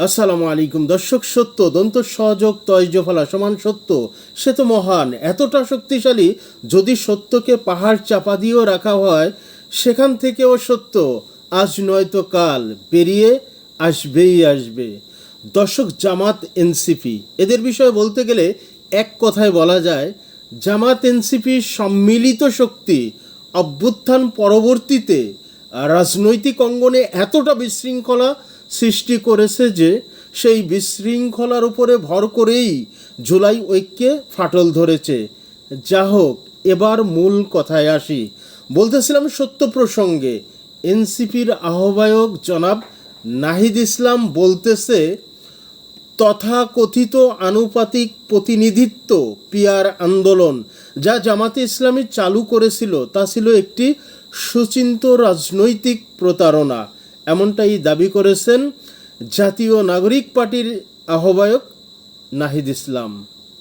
আসসালামু আলাইকুম। দর্শক, সত্য, দন্ত, সহযোগ তয়জফলা সমান সত্য, সে তো মহান, এতটা শক্তিশালী, যদি সত্যকে পাহাড় চাপা দিয়েও রাখা হয়, সেখান থেকেও সত্য, আজ নয়তো কাল বেরিয়ে আসবেই আসবে। দর্শক, জামাত এনসিপি, এদের বিষয়ে বলতে গেলে এক কথায় বলা যায়, জামাত এনসিপি সম্মিলিত শক্তি, অভ্যুত্থান পরবর্তীতে, রাজনৈতিক অঙ্গনে এতটা বিশৃঙ্খলা সৃষ্টি করেছে যে সেই বিশৃঙ্খলার উপরে ভর করেই জুলাই ঐক্যে ফাটল ধরেছে। যা হোক, এবার মূল কথায় আসি। বলতেছিলাম সত্য প্রসঙ্গে, এনসিপির আহ্বায়ক জনাব নাহিদ ইসলাম বলতেছে, তথাকথিত আনুপাতিক প্রতিনিধিত্ব পিয়ার আন্দোলন যা জামাতে ইসলামী চালু করেছিল, তা ছিল একটি সুচিন্ত রাজনৈতিক প্রতারণা। এমনটাই দাবি করেছেন জাতীয় নাগরিক পার্টির আহ্বায়ক নাহিদ ইসলাম।